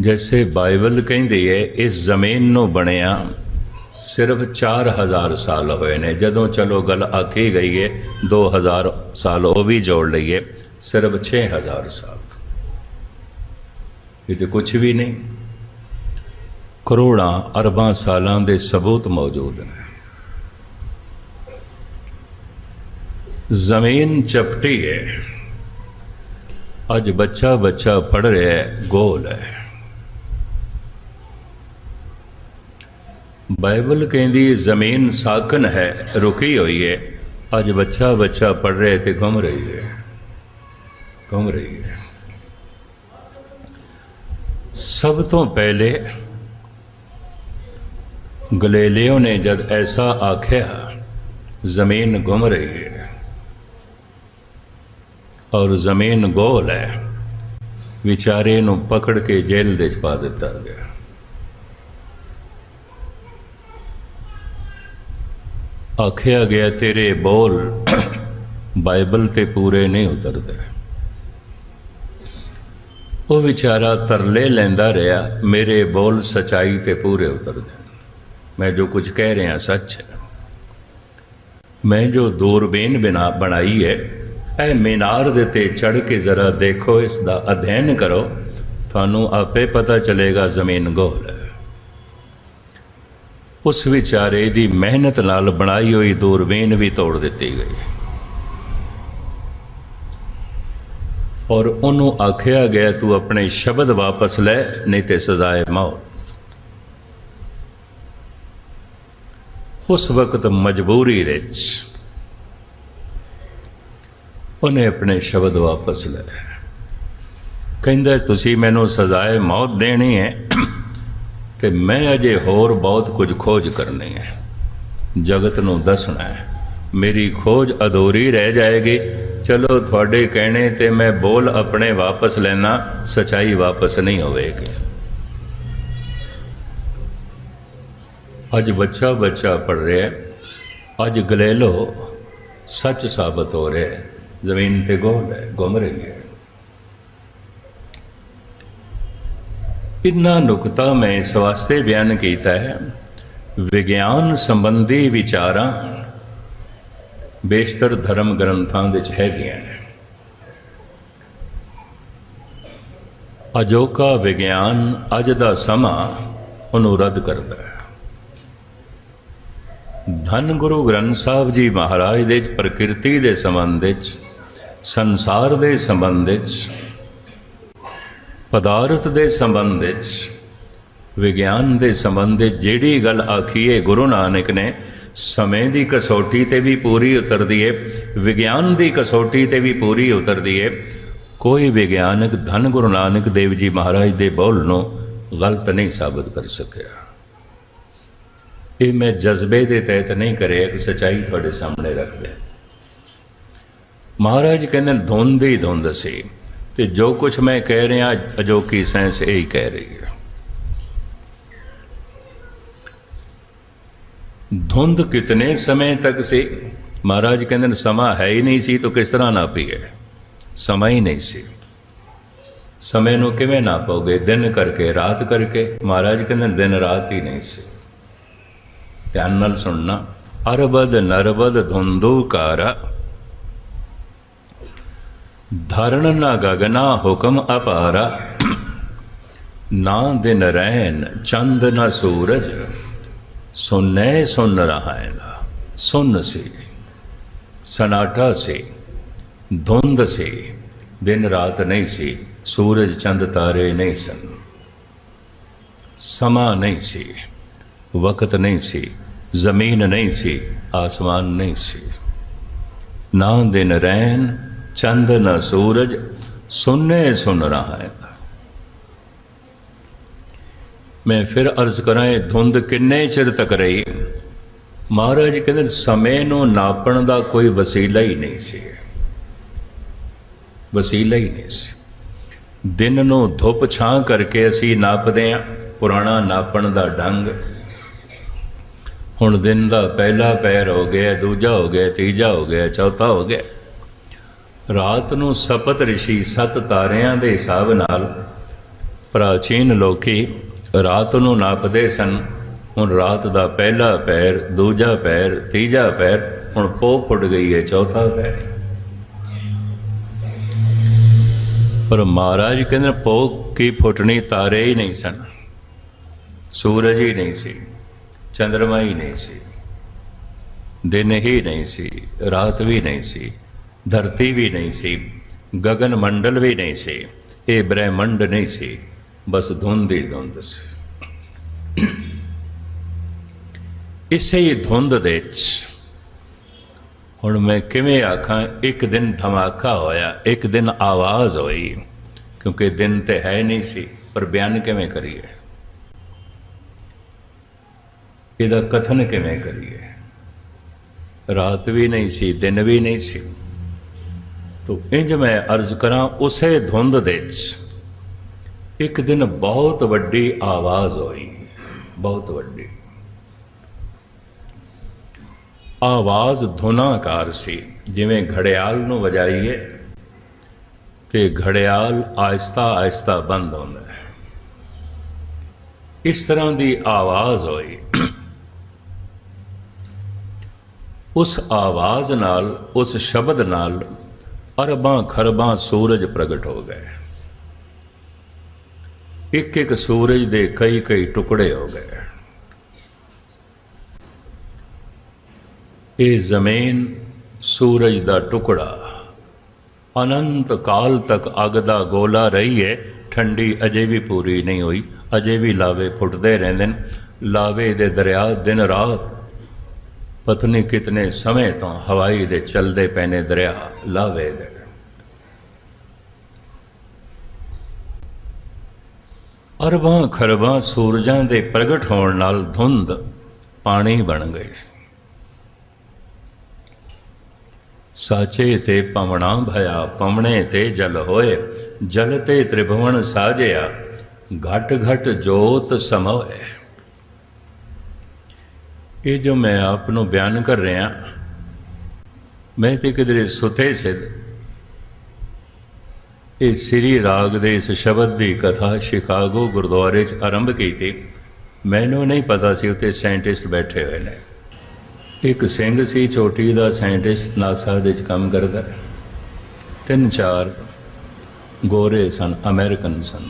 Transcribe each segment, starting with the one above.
ਜੈਸੇ ਬਾਈਬਲ ਕਹਿੰਦੀ ਹੈ ਇਸ ਜ਼ਮੀਨ ਨੂੰ ਬਣਿਆ ਸਿਰਫ 4000 ਸਾਲ ਹੋਏ ਨੇ ਜਦੋਂ ਚਲੋ ਗੱਲ ਆਖੀ ਗਈ ਹੈ 2000 ਸਾਲ ਉਹ ਵੀ ਜੋੜ ਲਈਏ ਸਿਰਫ 6000 ਸਾਲ ਇਹ ਤੇ ਕੁਝ ਵੀ ਨਹੀਂ ਕਰੋੜਾਂ ਅਰਬਾਂ ਸਾਲਾਂ ਦੇ ਸਬੂਤ ਮੌਜੂਦ ਨੇ ਜ਼ਮੀਨ ਚਪਟੀ ਹੈ ਅੱਜ ਬੱਚਾ ਬੱਚਾ ਪੜ ਰਿਹਾ ਹੈ ਗੋਲ ਹੈ ਬਾਈਬਲ ਕਹਿੰਦੀ, ਜ਼ਮੀਨ ਸਾਕਨ ਹੈ, ਰੁਕੀ ਹੋਈ ਹੈ ਅੱਜ ਬੱਚਾ ਬੱਚਾ ਪੜ ਰਿਹਾ ਤੇ ਗੁੰਮ ਰਹੀ ਹੈ ਗੁੰਮ ਰਹੀ ਹੈ ਸਭ ਤੋਂ ਪਹਿਲੇ ਗਲੇਲੀਓ ਨੇ ਜਦ ਐਸਾ ਆਖਿਆ, ਜ਼ਮੀਨ ਗੁੰਮ ਰਹੀ ਹੈ ਔਰ ਜ਼ਮੀਨ ਗੋਲ ਹੈ, ਵਿਚਾਰੇ ਨੂੰ ਪਕੜ ਕੇ ਜੇਲ੍ਹ ਦੇ ਚ ਪਾ ਦਿੱਤਾ ਗਿਆ। ਆਖਿਆ ਗਿਆ, ਤੇਰੇ ਬੋਲ ਬਾਈਬਲ ਤੇ ਪੂਰੇ ਨਹੀਂ ਉਤਰਦੇ। ਉਹ ਵਿਚਾਰਾ ਤਰਲੇ ਲੈਂਦਾ ਰਿਹਾ, ਮੇਰੇ ਬੋਲ ਸਚਾਈ ਤੇ ਪੂਰੇ ਉਤਰਦੇ। ਮੈਂ ਜੋ ਕੁਝ ਕਹਿ ਰਿਹਾ, ਸੱਚ ਹੈ। ਮੈਂ ਜੋ ਦੂਰਬੀਨ ਬਿਨਾ ਬਣਾਈ ਹੈ, ਇਹ ਮੀਨਾਰ ਦੇ ਤੇ ਚੜ ਕੇ ਜ਼ਰਾ ਦੇਖੋ, ਇਸ ਦਾ ਅਧਿਐਨ ਕਰੋ, ਤੁਹਾਨੂੰ ਆਪੇ ਪਤਾ ਚੱਲੇਗਾ ਜ਼ਮੀਨ ਗੋਲ ਹੈ। ਉਸ ਵਿਚਾਰੇ ਦੀ ਮਿਹਨਤ ਨਾਲ ਬਣਾਈ ਹੋਈ ਦੂਰਬੀਨ ਵੀ ਤੋੜ ਦਿੱਤੀ ਗਈ। ਔਰ ਉਹਨੂੰ ਆਖਿਆ ਗਿਆ, ਤੂੰ ਆਪਣੇ ਸ਼ਬਦ ਵਾਪਸ ਲੈ, ਨਹੀਂ ਤੇ ਸਜਾਏ ਮੌਤ। ਉਸ ਵਕਤ ਮਜਬੂਰੀ ਵਿੱਚ ਉਹਨੇ ਆਪਣੇ ਸ਼ਬਦ ਵਾਪਸ ਲਏ ਕਹਿੰਦਾ, ਤੁਸੀਂ ਮੈਨੂੰ ਸਜ਼ਾਏ ਮੌਤ ਦੇਣੀ ਹੈ। ਤੇ ਮੈਂ ਅਜੇ ਹੋਰ ਬਹੁਤ ਕੁਝ ਖੋਜ ਕਰਨੀ ਹੈ। ਜਗਤ ਨੂੰ ਦੱਸਣਾ ਹੈ, ਮੇਰੀ ਖੋਜ ਅਧੂਰੀ ਰਹਿ ਜਾਏਗੀ। ਚਲੋ ਤੁਹਾਡੇ ਕਹਿਣੇ ਤੇ ਮੈਂ ਬੋਲ ਆਪਣੇ ਵਾਪਸ ਲੈਣਾ, ਸਚਾਈ ਵਾਪਸ ਨਹੀਂ ਹੋਵੇਗੀ। ਅੱਜ ਬੱਚਾ ਬੱਚਾ ਪੜ ਰਿਹਾ ਅੱਜ ਗਲੇਲੋ ਸੱਚ ਸਾਬਤ ਹੋ ਰਿਹਾ ਜ਼ਮੀਨ ਤੇ ਗੋਲ ਹੈ, ਗੁੰਮ ਰਹੀ ਹੈ। ਇਨਾ ਨੁਕਤਾ ਮੈਂ ਇਸ ਵਾਸਤੇ ਬਿਆਨ ਕੀਤਾ ਹੈ। ਵਿਗਿਆਨ ਸੰਬੰਧੀ ਵਿਚਾਰਾਂ ਬੇਸ਼ਤਰ ਧਰਮ ਗ੍ਰੰਥਾਂ ਵਿੱਚ ਹੈਗੀਆਂ ਨੇ। ਅਜੋਕਾ ਵਿਗਿਆਨ ਅੱਜ ਦਾ ਸਮਾਂ ਉਹਨੂੰ ਰੱਦ ਕਰਦਾ ਹੈ। ਧੰਨ ਗੁਰੂ ਗ੍ਰੰਥ ਸਾਹਿਬ ਜੀ ਮਹਾਰਾਜ ਦੇ ਪ੍ਰਕਿਰਤੀ ਦੇ ਸੰਬੰਧ ਵਿੱਚ, ਸੰਸਾਰ ਦੇ ਸੰਬੰਧ ਵਿੱਚ ਪਦਾਰਥ ਦੇ ਸੰਬੰਧ ਵਿੱਚ, ਵਿਗਿਆਨ ਦੇ ਸੰਬੰਧ ਵਿੱਚ ਜਿਹੜੀ ਗੱਲ ਆਖੀ ਹੈ ਗੁਰੂ ਨਾਨਕ ਨੇ, ਸਮੇਂ ਦੀ ਕਸੌਟੀ ਤੇ ਵੀ ਪੂਰੀ ਉਤਰਦੀ ਹੈ ਵਿਗਿਆਨ ਦੀ ਕਸੌਟੀ ਤੇ ਵੀ ਪੂਰੀ ਉਤਰਦੀ ਹੈ ਕੋਈ ਵਿਗਿਆਨਕ ਧੰਨ ਗੁਰੂ ਨਾਨਕ ਦੇਵ ਜੀ ਮਹਾਰਾਜ ਦੇ ਬੋਲ ਨੂੰ ਗਲਤ ਨਹੀਂ ਸਾਬਤ ਕਰ ਸਕਿਆ। ਇਹ ਮੈਂ ਜਜ਼ਬੇ ਦੇ ਤਹਿਤ ਨਹੀਂ ਕਰਿਆ ਕਿ ਸਚਾਈ ਤੁਹਾਡੇ ਸਾਹਮਣੇ ਰੱਖ ਮਹਾਰਾਜ ਕਹਿੰਦੇ ਨੇ, ਧੁੰਦ ਹੀ ਧੁੰਦ ਸੀ। ਤੇ ਜੋ ਕੁਝ ਮੈਂ ਕਹਿ ਰਿਹਾ, ਅਜੋਕੀ ਸਾਇੰਸ ਇਹ ਹੀ ਕਹਿ ਰਹੀ ਹੈ। ਧੁੰਦ ਕਿਤਨੇ ਸਮੇਂ ਤੱਕ ਸੀ? ਮਹਾਰਾਜ ਕਹਿੰਦੇ ਨੇ, ਸਮਾਂ ਹੈ ਹੀ ਨਹੀਂ ਸੀ ਤਾਂ ਕਿਸ ਤਰ੍ਹਾਂ ਨਾਪੀ ਹੈ? ਸਮਾਂ ਹੀ ਨਹੀਂ ਸੀ। ਸਮੇਂ ਨੂੰ ਕਿਵੇਂ ਨਾਪੋਗੇ? ਦਿਨ ਕਰਕੇ, ਰਾਤ ਕਰਕੇ? ਮਹਾਰਾਜ ਕਹਿੰਦੇ ਨੇ, ਦਿਨ ਰਾਤ ਹੀ ਨਹੀਂ ਸੀ। ਧਿਆਨ ਨਾਲ ਸੁਣਨਾ। ਅਰਬਦ ਨਰਬਦ ਧੁੰਦੂਕਾਰਾ ਧਰਨ ਨਾ ਗਗਨਾ ਹੁਕਮ ਅਪਾਰਾ ਨਾ ਦਿਨ ਰਹਿਨ ਚੰਦ ਨਾ ਸੂਰਜ ਸੁਨੈ ਸੁਨ ਰਹਾ ਹੈ ਸੁਨ ਸੀ ਸਨਾਟਾ ਸੀ ਧੁੰਦ ਸੀ ਦਿਨ ਰਾਤ ਨਹੀਂ ਸੀ ਸੂਰਜ ਚੰਦ ਤਾਰੇ ਨਹੀਂ ਸਨ ਸਮਾਂ ਨਹੀਂ ਸੀ ਵਕਤ ਨਹੀਂ ਸੀ ਜ਼ਮੀਨ ਨਹੀਂ ਸੀ ਆਸਮਾਨ ਨਹੀਂ ਸੀ ਨਾ ਦਿਨ ਰਹਿਨ ਚੰਦ ਨਾ ਸੂਰਜ ਸੁਨਨੇ ਸੁਨ ਰਹਾ। ਹੈ ਮੈਂ ਫਿਰ ਅਰਜ਼ ਕਰਾਂ, ਇਹ ਧੁੰਦ ਕਿੰਨੇ ਚਿਰ ਤੱਕ ਰਹੀ? ਮਹਾਰਾਜ ਕਹਿੰਦੇ, ਸਮੇਂ ਨੂੰ ਨਾਪਣ ਦਾ ਕੋਈ ਵਸੀਲਾ ਹੀ ਨਹੀਂ ਸੀ। ਵਸੀਲਾ ਹੀ ਨਹੀਂ ਸੀ। ਦਿਨ ਨੂੰ ਧੁੱਪ ਛਾਂ ਕਰਕੇ ਅਸੀਂ ਨਾਪਦੇ ਹਾਂ, ਪੁਰਾਣਾ ਨਾਪਣ ਦਾ ਢੰਗ ਹੁਣ ਦਿਨ ਦਾ ਪਹਿਲਾ ਪੈਰ ਹੋ ਗਿਆ, ਦੂਜਾ ਹੋ ਗਿਆ, ਤੀਜਾ ਹੋ ਗਿਆ, ਚੌਥਾ ਹੋ ਗਿਆ। ਰਾਤ ਨੂੰ ਸਪਤ ਰਿਸ਼ੀ ਸੱਤ ਤਾਰਿਆਂ ਦੇ ਹਿਸਾਬ ਨਾਲ ਪ੍ਰਾਚੀਨ ਲੋਕੀ ਰਾਤ ਨੂੰ ਨਾਪਦੇ ਸਨ। ਹੁਣ ਰਾਤ ਦਾ ਪਹਿਲਾ ਪੈਰ, ਦੂਜਾ ਪੈਰ, ਤੀਜਾ ਪੈਰ, ਹੁਣ ਪੋ ਫੁੱਟ ਗਈ ਹੈ, ਚੌਥਾ ਪੈਰ। ਪਰ ਮਹਾਰਾਜ ਕਹਿੰਦੇ ਪੋ ਕੀ ਫੁੱਟਣੀ ਤਾਰੇ ਹੀ ਨਹੀਂ ਸਨ। ਸੂਰਜ ਹੀ ਨਹੀਂ ਸੀ ਚੰ드ਰਮਾ ਹੀ ਨਹੀਂ ਸੀ, ਦਿਨ ਹੀ ਨਹੀਂ ਸੀ, ਰਾਤ ਵੀ ਨਹੀਂ ਸੀ। ਧਰਤੀ ਵੀ ਨਹੀਂ ਸੀ ਗगन ਮੰਡਲ ਵੀ ਨਹੀਂ ਸੀ, ਇਹ ਬ੍ਰਹਿਮੰਡ ਨਹੀਂ ਸੀ, ਬਸ ਧੁੰਦ ਹੀ ਧੁੰਦ ਸੀ। ਇਸੇ ਹੀ ਧੁੰਦ ਦੇ ਵਿੱਚ, ਹੁਣ ਮੈਂ ਕਿਵੇਂ ਆਖਾਂ, ਇੱਕ ਦਿਨ ਧਮਾਕਾ ਹੋਇਆ, ਇੱਕ ਦਿਨ ਆਵਾਜ਼ ਹੋਈ, ਕਿਉਂਕਿ ਦਿਨ ਤੇ ਹੈ ਨਹੀਂ ਸੀ, ਪਰ ਬਿਆਨ ਕਿਵੇਂ ਕਰੀਏ? ਇਹਦਾ ਕਥਨ ਕਿਵੇਂ ਕਰੀਏ? ਰਾਤ ਵੀ ਨਹੀਂ ਸੀ, ਦਿਨ ਵੀ ਨਹੀਂ ਸੀ। ਤੋ ਇੰਜ ਮੈਂ ਅਰਜ਼ ਕਰਾਂ, ਉਸੇ ਧੁੰਦ ਦੇ ਵਿੱਚ ਇੱਕ ਦਿਨ ਬਹੁਤ ਵੱਡੀ ਆਵਾਜ਼ ਹੋਈ, ਬਹੁਤ ਵੱਡੀ। ਆਵਾਜ਼ ਧੁਨਾਕਾਰ ਸੀ, ਜਿਵੇਂ ਘੜਿਆਲ ਨੂੰ ਵਜਾਈਏ, ਤੇ ਘੜਿਆਲ ਆਇਸਤਾ ਆਇਸਤਾ ਬੰਦ ਹੁੰਦਾ ਹੈ। ਇਸ ਤਰ੍ਹਾਂ ਦੀ ਆਵਾਜ਼ ਹੋਈ। ਉਸ ਆਵਾਜ਼ ਨਾਲ, ਉਸ ਸ਼ਬਦ ਨਾਲ ਅਰਬਾਂ ਖਰਬਾਂ ਸੂਰਜ ਪ੍ਰਗਟ ਹੋ ਗਏ। ਇੱਕ ਇੱਕ ਸੂਰਜ ਦੇ ਕਈ ਕਈ ਟੁਕੜੇ ਹੋ ਗਏ। ਇਹ ਜ਼ਮੀਨ ਸੂਰਜ ਦਾ ਟੁਕੜਾ। ਅਨੰਤ ਕਾਲ ਤੱਕ ਅੱਗ ਦਾ ਗੋਲਾ ਰਹੀ ਹੈ ਠੰਡੀ ਅਜੇ ਵੀ ਪੂਰੀ ਨਹੀਂ ਹੋਈ। ਅਜੇ ਵੀ ਲਾਵੇ ਫੁੱਟਦੇ ਰਹਿੰਦੇ ਨੇ। ਲਾਵੇ ਦੇ ਦਰਿਆ ਦਿਨ ਰਾਤ ਪਤਨੀ ਕਿਤਨੇ ਸਮੇਂ ਤੋਂ ਹਵਾਈ ਦੇ ਚਲਦੇ ਪੈਨੇ ਦਰਿਆ ਲਾਵੇ ਦੇ। ਅਰਬਾਂ ਖਰਬਾਂ ਸੂਰਜਾਂ ਦੇ ਪ੍ਰਗਟ ਹੋਣ ਨਾਲ ਧੁੰਦ ਪਾਣੀ ਬਣ ਗਈ। ਸਾਚੇ ਤੇ ਪਵਣਾ ਭਇਆ, ਪਵਣੇ ਤੇ ਜਲ ਹੋਏ, ਜਲ ਤੇ ਤ੍ਰਿਭਵਨ ਸਾਜਿਆ, ਘਟ ਘਟ ਜੋਤ ਸਮੋਏ। ਇਹ ਜੋ ਮੈਂ ਆਪ ਨੂੰ ਬਿਆਨ ਕਰ ਰਿਹਾ, ਮੈਂ ਤੇ ਕਿਧਰੇ ਸੁਤੇ ਸਿੱਧ ਇਹ ਸ੍ਰੀ ਰਾਗ ਦੇ ਇਸ ਸ਼ਬਦ ਦੀ ਕਥਾ ਸ਼ਿਕਾਗੋ ਗੁਰਦੁਆਰੇ 'ਚ ਆਰੰਭ ਕੀਤੀ। ਮੈਨੂੰ ਨਹੀਂ ਪਤਾ ਸੀ ਉੱਥੇ ਸਾਇੰਟਿਸਟ ਬੈਠੇ ਹੋਏ ਨੇ। ਇੱਕ ਸਿੰਘ ਸੀ, ਚੋਟੀ ਦਾ ਸਾਇੰਟਿਸਟ, ਨਾਸਾ ਦੇ ਵਿੱਚ ਕੰਮ ਕਰਦਾ। ਤਿੰਨ ਚਾਰ ਗੋਰੇ ਸਨ, ਅਮਰੀਕਨ ਸਨ।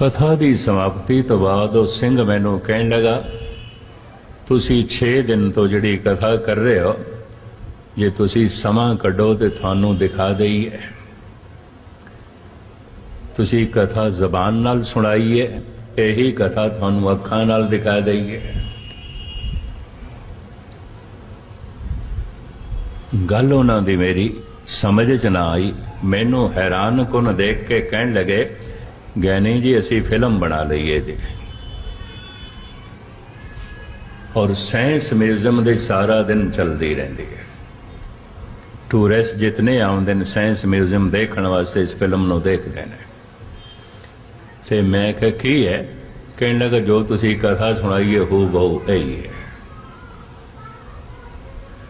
ਕਥਾ ਦੀ ਸਮਾਪਤੀ ਤੋਂ ਬਾਅਦ ਉਹ ਸਿੰਘ ਮੈਨੂੰ ਕਹਿਣ ਲੱਗਾ, ਤੁਸੀਂ 6 ਦਿਨ ਤੋਂ ਜਿਹੜੀ ਕਥਾ ਕਰ ਰਹੇ ਹੋ, ਜੇ ਤੁਸੀਂ ਸਮਾਂ ਕੱਢੋ ਤੇ ਤੁਹਾਨੂੰ ਦਿਖਾ ਦੇਈਏ ਤੁਸੀਂ ਕਥਾ ਜ਼ਬਾਨ ਨਾਲ ਸੁਣਾਈਏ, ਇਹੀ ਕਥਾ ਤੁਹਾਨੂੰ ਅੱਖਾਂ ਨਾਲ ਦਿਖਾ ਦੇਈਏ। ਗੱਲ ਉਹਨਾਂ ਦੀ ਮੇਰੀ ਸਮਝ ਚ ਨਾ ਆਈ। ਮੈਨੂੰ ਹੈਰਾਨ ਕੁਨ ਦੇਖ ਕੇ ਕਹਿਣ ਲੱਗੇ ਗੈਨੀ ਜੀ, ਅਸੀਂ ਫਿਲਮ ਬਣਾ ਲਈਏ ਜੀ। ਔਰ ਸਾਇੰਸ ਮਿਊਜ਼ੀਅਮ ਦੇ ਸਾਰਾ ਦਿਨ ਚੱਲਦੀ ਰਹਿੰਦੀ ਹੈ ਟੂਰਿਸਟ ਜਿਤਨੇ ਆਉਂਦੇ ਨੇ, ਸਾਇੰਸ ਮਿਊਜ਼ੀਅਮ ਦੇਖਣ ਵਾਸਤੇ ਇਸ ਫਿਲਮ ਨੂੰ ਦੇਖਦੇ ਨੇ। ਤੇ ਮੈਂ ਕਿਹਾ, ਕੀ ਹੈ ਕਹਿਣ ਲੱਗਾ, ਜੋ ਤੁਸੀਂ ਕਥਾ ਸੁਣਾਈਏ ਹੋ ਬਹੁ ਇਹੀ ਹੈ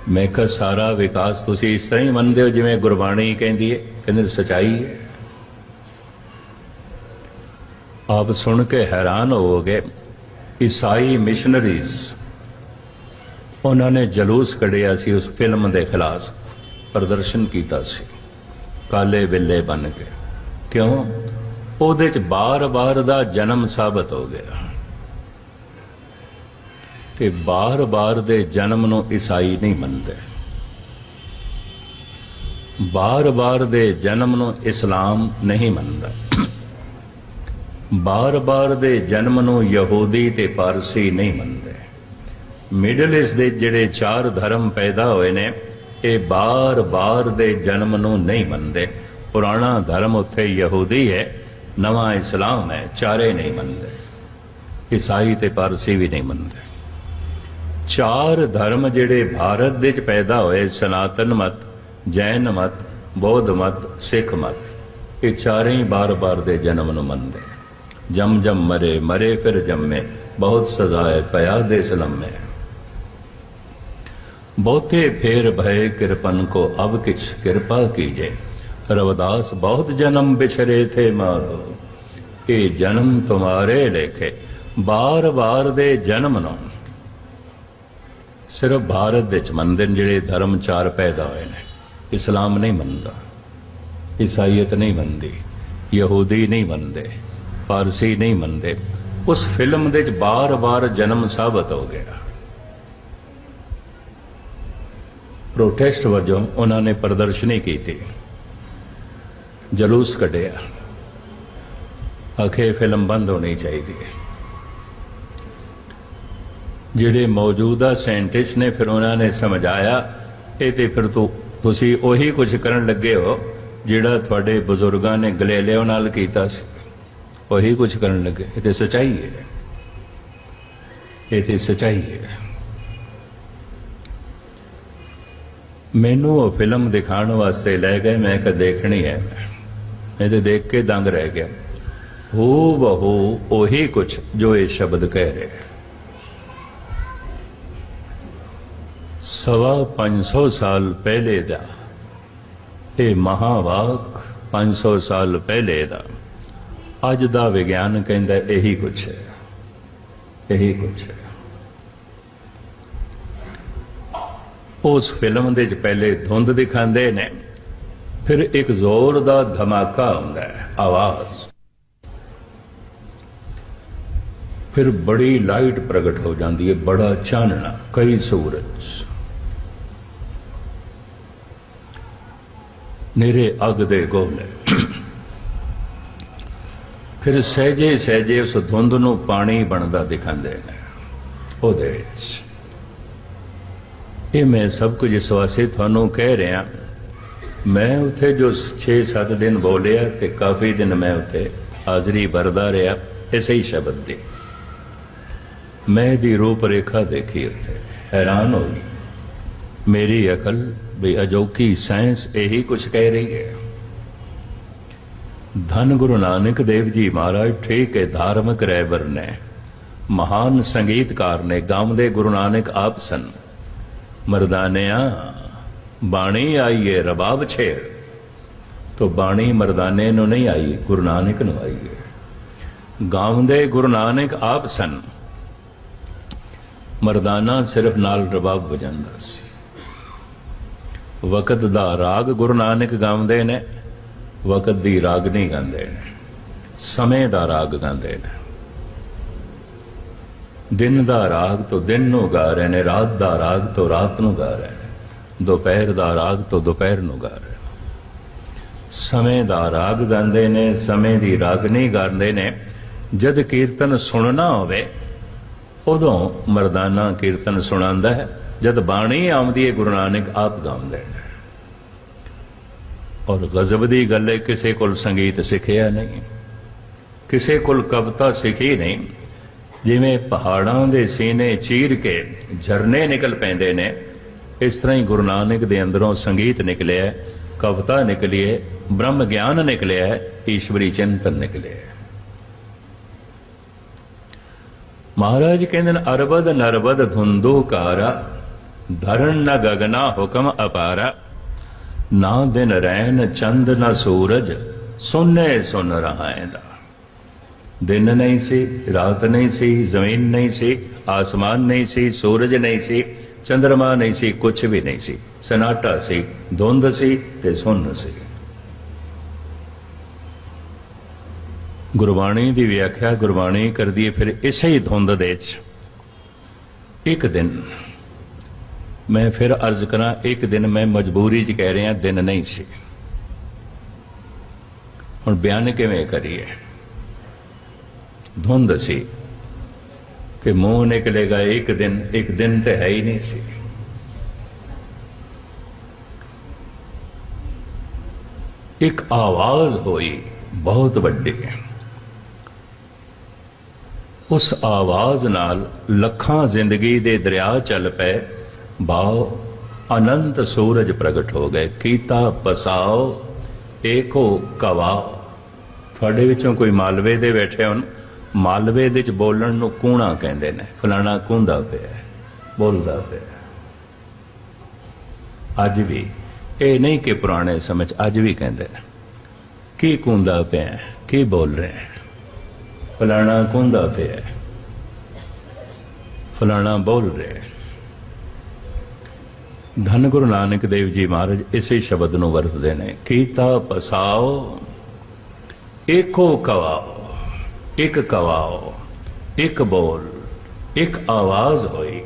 ਮੈਂ ਕਿਹਾ, ਸਾਰਾ ਵਿਕਾਸ ਤੁਸੀਂ ਇਸ ਤਰ੍ਹਾਂ ਹੀ ਮੰਨਦੇ ਹੋ ਜਿਵੇਂ ਗੁਰਬਾਣੀ ਕਹਿੰਦੀ ਹੈ ਕਹਿੰਦੇ, ਸਚਾਈ ਹੈ ਆਪ ਸੁਣ ਕੇ ਹੈਰਾਨ ਹੋਵੋਗੇ, ਈਸਾਈ ਮਿਸ਼ਨਰੀਜ਼ ਉਹਨਾਂ ਨੇ ਜਲੂਸ ਕੱਢਿਆ ਸੀ ਉਸ ਫਿਲਮ ਦੇ ਖਿਲਾਫ, ਪ੍ਰਦਰਸ਼ਨ ਕੀਤਾ ਸੀ। ਕਾਲੇ ਬਿੱਲੇ ਬਣ ਕੇ। ਕਿਉਂ? ਉਹਦੇ ਚ ਬਾਰ-ਬਾਰ ਦਾ ਜਨਮ ਸਾਬਤ ਹੋ ਗਿਆ। ਤੇ ਬਾਰ-ਬਾਰ ਦੇ ਜਨਮ ਨੂੰ ਈਸਾਈ ਨਹੀਂ ਮੰਨਦੇ। ਬਾਰ-ਬਾਰ ਦੇ ਜਨਮ ਨੂੰ ਇਸਲਾਮ ਨਹੀਂ ਮੰਨਦਾ। ਬਾਰ-ਬਾਰ ਦੇ ਜਨਮ ਨੂੰ ਯਹੂਦੀ ਤੇ ਪਾਰਸੀ ਨਹੀਂ ਮੰਨਦੇ। ਮਿਡਲ ਈਸਟ ਦੇ ਜਿਹੜੇ ਚਾਰ ਧਰਮ ਪੈਦਾ ਹੋਏ ਨੇ, ਇਹ ਬਾਰ-ਬਾਰ ਦੇ ਜਨਮ ਨੂੰ ਨਹੀਂ ਮੰਨਦੇ। ਪੁਰਾਣਾ ਧਰਮ ਉੱਥੇ ਯਹੂਦੀ ਹੈ, ਨਵਾਂ ਇਸਲਾਮ ਹੈ, ਚਾਰੇ ਨਹੀਂ ਮੰਨਦੇ। ਈਸਾਈ ਤੇ ਪਾਰਸੀ ਵੀ ਨਹੀਂ ਮੰਨਦੇ। ਚਾਰ ਧਰਮ ਜਿਹੜੇ ਭਾਰਤ ਦੇ ਵਿੱਚ ਪੈਦਾ ਹੋਏ, ਸਨਾਤਨ ਮਤ, ਜੈਨ ਮਤ, ਬੌਧ ਮਤ, ਸਿੱਖ ਮਤ, ਇਹ ਚਾਰੇ ਹੀ ਬਾਰ-ਬਾਰ ਦੇ ਜਨਮ ਨੂੰ ਮੰਨਦੇ। ਜਮ ਜਮ ਮਰੇ ਮਰੇ ਫਿਰ ਜੰਮੇ, ਬਹੁਤ ਸਜ਼ਾਏ ਪਿਆ ਦੇ ਸਲਮੇ ਬਹੁਤੇ ਫੇਰ ਭਏ ਕਿਰਪਨ ਕੋ ਅਬ ਕਿਛ ਕਿਰਪਾ ਕੀਜੇ। ਰਵਦਾਸ ਬਹੁਤ ਜਨਮ ਬਿਛਰੇ ਥੇ ਮਾਰੋ। ਇਹ ਜਨਮ ਤੁਮਾਰੇ ਲੇਖੇ ਬਾਰ-ਬਾਰ ਦੇ ਜਨਮ ਨੂੰ। ਸਿਰਫ ਭਾਰਤ ਵਿੱਚ ਮੰਨਦੇ ਨੇ ਜਿਹੜੇ ਧਰਮ ਚਾਰ ਪੈਦਾ ਹੋਏ ਨੇ, ਇਸਲਾਮ ਨਹੀਂ ਮੰਨਦਾ, ਈਸਾਈਅਤ ਨਹੀਂ ਮੰਨਦੀ, ਯਹੂਦੀ ਨਹੀਂ ਮੰਨਦੇ। ਪਾਰਸੀ ਨਹੀਂ ਮੰਨਦੇ। ਉਸ ਫਿਲਮ ਦੇ ਵਿੱਚ ਬਾਰ-ਬਾਰ ਜਨਮ ਸਾਬਤ ਹੋ ਗਿਆ। ਪ੍ਰੋਟੈਸਟ ਵਜੋਂ ਉਹਨਾਂ ਨੇ ਪ੍ਰਦਰਸ਼ਨੀ ਕੀਤੀ। ਜਲੂਸ ਕੱਢਿਆ। ਆਖੇ, ਫਿਲਮ ਬੰਦ ਹੋਣੀ ਚਾਹੀਦੀ ਹੈ। ਜਿਹੜੇ ਮੌਜੂਦਾ ਸਾਇੰਟਿਸਟ ਨੇ ਫਿਰ ਉਹਨਾਂ ਨੇ ਸਮਝਾਇਆ, ਇਹ ਤੇ ਫਿਰ ਤੂੰ, ਤੁਸੀਂ ਉਹੀ ਕੁਝ ਕਰਨ ਲੱਗੇ ਹੋ, ਜਿਹੜਾ ਤੁਹਾਡੇ ਬਜ਼ੁਰਗਾਂ ਨੇ ਗਲੇਲਿਓ ਨਾਲ ਕੀਤਾ ਸੀ। ਉਹੀ ਕੁਝ ਕਰਨ ਲੱਗੇ। ਇਹ ਤੇ ਸਚਾਈ ਹੈ। ਇਹ ਤੇ ਸਚਾਈ ਹੈ। ਮੈਨੂੰ ਉਹ ਫਿਲਮ ਦਿਖਾਉਣ ਵਾਸਤੇ ਲੈ ਗਏ, ਮੈਂ ਕਿ ਦੇਖਣੀ ਹੈ। ਮੈਂ ਤੇ ਦੇਖ ਕੇ ਦੰਗ ਰਹਿ ਗਿਆ। ਹੋ ਬਹੂ ਉਹੀ ਕੁਝ ਜੋ ਇਹ ਸ਼ਬਦ ਕਹਿ ਰਹੇ ਹੈ। ਸਵਾ 500 ਸਾਲ ਪਹਿਲੇ ਦਾ। ਇਹ ਮਹਾਵਾਕ 500 ਸਾਲ ਪਹਿਲੇ ਦਾ। ਅੱਜ ਦਾ ਵਿਗਿਆਨ ਕਹਿੰਦਾ ਇਹੀ ਕੁਛ ਹੈ। ਇਹੀ ਕੁਛ ਹੈ। ਉਸ ਫਿਲਮ ਦੇ ਵਿੱਚ ਪਹਿਲੇ ਧੁੰਦ ਦਿਖਾਉਂਦੇ ਨੇ, ਫਿਰ ਇੱਕ ਜ਼ੋਰ ਦਾ ਧਮਾਕਾ ਆਉਂਦਾ ਹੈ, ਆਵਾਜ਼। ਫਿਰ ਬੜੀ ਲਾਈਟ ਪ੍ਰਗਟ ਹੋ ਜਾਂਦੀ ਹੈ, ਬੜਾ ਚਾਨਣਾ, ਕਈ ਸੂਰਜ। ਨੇਰੇ ਅਗ ਦੇ ਗੋਲੇ। ਫਿਰ ਸਹਿਜੇ ਸਹਿਜੇ ਉਸ ਧੁੰਦ ਨੂੰ ਪਾਣੀ ਬਣਦਾ ਦਿਖਾਉਂਦੇ ਨੇ। ਉਹਦੇ ਵਿੱਚ। ਇਹ ਮੈਂ ਸਭ ਕੁਝ ਇਸ ਵਾਸਤੇ ਤੁਹਾਨੂੰ ਕਹਿ ਰਿਹਾ। ਮੈਂ ਉੱਥੇ ਜੋ 6-7 ਦਿਨ ਬੋਲਿਆ ਤੇ ਕਾਫੀ ਦਿਨ ਮੈਂ ਉੱਥੇ ਹਾਜ਼ਰੀ ਵਰਦਾ ਰਿਹਾ, ਇਸੇ ਹੀ ਸ਼ਬਦ ਦੀ। ਮੈਂ ਦੀ ਰੂਪ ਰੇਖਾ ਦੇਖੀ ਉੱਥੇ। ਹੈਰਾਨ ਹੋ ਗਈ। ਮੇਰੀ ਅਕਲ ਵੀ ਅਜੋਕੀ ਸਾਇੰਸ ਇਹੀ ਕੁਝ ਕਹਿ ਰਹੀ ਹੈ। ਧੰਨ ਗੁਰੂ ਨਾਨਕ ਦੇਵ ਜੀ ਮਹਾਰਾਜ, ਠੀਕ ਹੈ ਧਾਰਮਿਕ ਰਹਿਬਰ ਨੇ ਮਹਾਨ ਸੰਗੀਤਕਾਰ ਨੇ ਗਾਉਂਦੇ ਗੁਰੂ ਨਾਨਕ ਆਪ ਸਨ। ਮਰਦਾਨਿਆ, ਬਾਣੀ ਆਈਏ ਰਬਾਬ ਛੇੜ। ਤੋ ਬਾਣੀ ਮਰਦਾਨੇ ਨੂੰ ਨਹੀਂ ਆਈ, ਗੁਰੂ ਨਾਨਕ ਨੂੰ ਆਈ ਹੈ ਗਾਉਂਦੇ ਗੁਰੂ ਨਾਨਕ ਆਪ ਸਨ। ਮਰਦਾਨਾ ਸਿਰਫ ਨਾਲ ਰਬਾਬ ਵਜਾਉਂਦਾ ਸੀ। ਵਕਤ ਦਾ ਰਾਗ ਗੁਰੂ ਨਾਨਕ ਗਾਉਂਦੇ ਨੇ। ਵਕਤ ਦੀ ਰਾਗ ਨਹੀਂ ਗਾਉਂਦੇ ਨੇ, ਸਮੇਂ ਦਾ ਰਾਗ ਗਾਉਂਦੇ ਨੇ। ਦਿਨ ਦਾ ਰਾਗ ਤੋਂ ਦਿਨ ਨੂੰ ਗਾ ਰਹੇ ਨੇ, ਰਾਤ ਦਾ ਰਾਗ ਤੋਂ ਰਾਤ ਨੂੰ ਗਾ ਰਹੇ ਨੇ, ਦੁਪਹਿਰ ਦਾ ਰਾਗ ਤੋਂ ਦੁਪਹਿਰ ਨੂੰ ਗਾ ਰਹੇ ਨੇ। ਸਮੇਂ ਦਾ ਰਾਗ ਗਾਉਂਦੇ ਨੇ, ਸਮੇਂ ਦੀ ਰਾਗ ਨਹੀਂ ਗਾਉਂਦੇ ਨੇ। ਜਦ ਕੀਰਤਨ ਸੁਣਨਾ ਹੋਵੇ, ਉਦੋਂ ਮਰਦਾਨਾ ਕੀਰਤਨ ਸੁਣਾਉਂਦਾ ਹੈ। ਜਦ ਬਾਣੀ ਆਉਂਦੀ ਹੈ, ਗੁਰੂ ਨਾਨਕ ਆਪ ਗਾਉਂਦੇ ਨੇ। ਔਰ ਗਜ਼ਬ ਦੀ ਗੱਲ ਹੈ, ਕਿਸੇ ਕੋਲ ਸੰਗੀਤ ਸਿੱਖਿਆ ਨਹੀਂ, ਕਿਸੇ ਕੋਲ ਕਵਿਤਾ ਸਿੱਖੀ ਨਹੀਂ। ਜਿਵੇਂ ਪਹਾੜਾਂ ਦੇ ਸੀਨੇ ਚੀਰ ਕੇ ਝਰਨੇ ਨਿਕਲ ਪੈਂਦੇ ਨੇ, ਇਸ ਤਰ੍ਹਾਂ ਹੀ ਗੁਰੂ ਨਾਨਕ ਦੇ ਅੰਦਰੋਂ ਸੰਗੀਤ ਨਿਕਲਿਆ, ਕਵਿਤਾ ਨਿਕਲੀ ਹੈ, ਬ੍ਰਹਮ ਗਿਆਨ ਨਿਕਲਿਆ, ਈਸ਼ਵਰੀ ਚਿੰਤਨ ਨਿਕਲਿਆ। ਮਹਾਰਾਜ ਕਹਿੰਦੇ ਨੇ, ਅਰਬਦ ਨਰਬਦ ਧੁੰਦੋ ਕਾਰਾ ਧਰਨ ਨ ਗਗਨਾ ਹੁਕਮ ਅਪਾਰਾ। ਨਾ ਦਿਨ ਰੈਨ ਚੰਦ ਨਾ ਸੂਰਜ, ਸੁਨੇ ਸੁਨ ਰਹਾਇਂਦਾ ਦਿਨ ਨਹੀਂ ਸੀ, ਰਾਤ ਨਹੀਂ ਸੀ, ਜ਼ਮੀਨ ਨਹੀਂ ਸੀ, ਆਸਮਾਨ ਨਹੀਂ ਸੀ, ਸੂਰਜ ਨਹੀਂ ਸੀ ਚੰ드ਰਮਾ ਨਹੀਂ ਸੀ ਕੁਝ ਵੀ ਨਹੀਂ ਸੀ। ਸਨਾਟਾ ਸੀ, ਧੁੰਦ ਸੀ ਤੇ ਸੁੰਨ ਸੀ। ਗੁਰਬਾਣੀ ਦੀ ਵਿਆਖਿਆ ਗੁਰਬਾਣੀ ਕਰਦੀ ਹੈ ਫਿਰ ਇਸੇ ਹੀ ਧੁੰਦ ਦੇ ਵਿੱਚ। ਇੱਕ ਦਿਨ ਮੈਂ ਫਿਰ ਅਰਜ਼ ਕਰਾਂ, ਇੱਕ ਦਿਨ ਮੈਂ ਮਜਬੂਰੀ 'ਚ ਕਹਿ ਰਿਹਾ, ਦਿਨ ਨਹੀਂ ਸੀ। ਹੁਣ ਬਿਆਨ ਕਿਵੇਂ ਕਰੀਏ? ਧੁੰਦ ਸੀ ਕਿ ਮੂੰਹ ਨਿਕਲੇਗਾ, ਇੱਕ ਦਿਨ ਇੱਕ ਦਿਨ ਤੇ ਹੈ ਹੀ ਨਹੀਂ ਸੀ। ਇੱਕ ਆਵਾਜ਼ ਹੋਈ, ਬਹੁਤ ਵੱਡੀ। ਉਸ ਆਵਾਜ਼ ਨਾਲ ਲੱਖਾਂ ਜ਼ਿੰਦਗੀ ਦੇ ਦਰਿਆ ਚੱਲ ਪਏ ਬਾਉ ਅਨੰਤ ਸੂਰਜ ਪ੍ਰਗਟ ਹੋ ਗਏ। ਕੀਤਾ ਬਸਾਓ, ਏਕੋ ਕਵਾਓ। ਤੁਹਾਡੇ ਵਿੱਚੋਂ ਕੋਈ ਮਾਲਵੇ ਦੇ ਬੈਠੇ ਹੋਣ, ਮਾਲਵੇ ਦੇ ਵਿੱਚ ਬੋਲਣ ਨੂੰ ਕੂਣਾ ਕਹਿੰਦੇ ਨੇ। ਫਲਾਣਾ ਕੁੰਦਾ ਪਿਆ ਬੋਲਦਾ ਪਿਆ ਅੱਜ ਵੀ, ਇਹ ਨਹੀਂ ਕਿ ਪੁਰਾਣੇ ਸਮੇਂ 'ਚ, ਅੱਜ ਵੀ ਕਹਿੰਦੇ ਨੇ। ਕੀ ਕੁੰਦਾ ਪਿਆ ਕੀ ਬੋਲ ਰਿਹਾ ਫਲਾਣਾ ਕੁੰਦਾ ਪਿਆ ਫਲਾਣਾ ਬੋਲ ਰਿਹਾ ਧੰਨ ਗੁਰੂ ਨਾਨਕ ਦੇਵ ਜੀ ਮਹਾਰਾਜ, ਇਸੇ ਸ਼ਬਦ ਨੂੰ ਵਰਤਦੇ ਨੇ। ਕੀਤਾ ਪਸਾਓ, ਏਕੋ ਕਵਾਓ, ਇੱਕ ਕਵਾਓ, ਇੱਕ ਬੋਲ, ਇੱਕ ਆਵਾਜ਼ ਹੋਈ।